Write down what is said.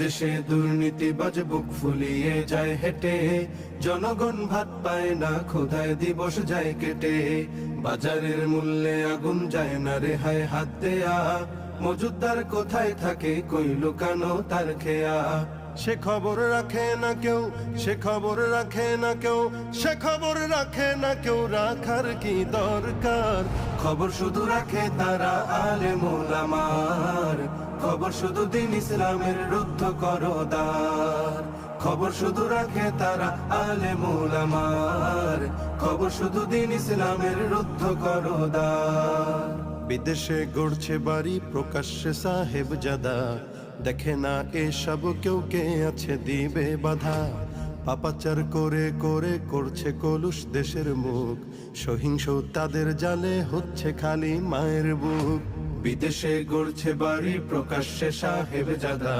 দেশে দুর্নীতিবাজ বুক ফুলিয়ে যায় হেঁটে। জনগণ ভাত পায় না, খোদায় দিবস যায় কেটে। বাজারের মূল্যে আগুন যায় না রেহাই হাত দেয়া। মজুদার কোথায় থাকে, কই লুকানো তার খেয়া। সে খবর রাখে না কেউ, সে খবর রাখে না কেউ, সে খবর রাখে না কেউ, রাখার কি দরকার? খবর শুধু রাখে তারা আলে মোলামার খবর শুধু দিন ইসলামের রুদ্ধ করদার। খবর শুধু রাখে তারা আলে মোলামার খবর শুধু দিন ইসলামের রুদ্ধ করদার। বিদেশে গড়ছে বাড়ি, প্রকাশ্যে সাহেব জাদা। দেখে না এসব কেউ কে আছে দিবে বাধা। পাপাচার করে করে করছে কলুষ দেশের মুখ। সহিংস তাদের জালে হচ্ছে খালি মায়ের বুক। বিদেশে গড়ছে বাড়ি প্রকাশ্যে সাহেব জাদা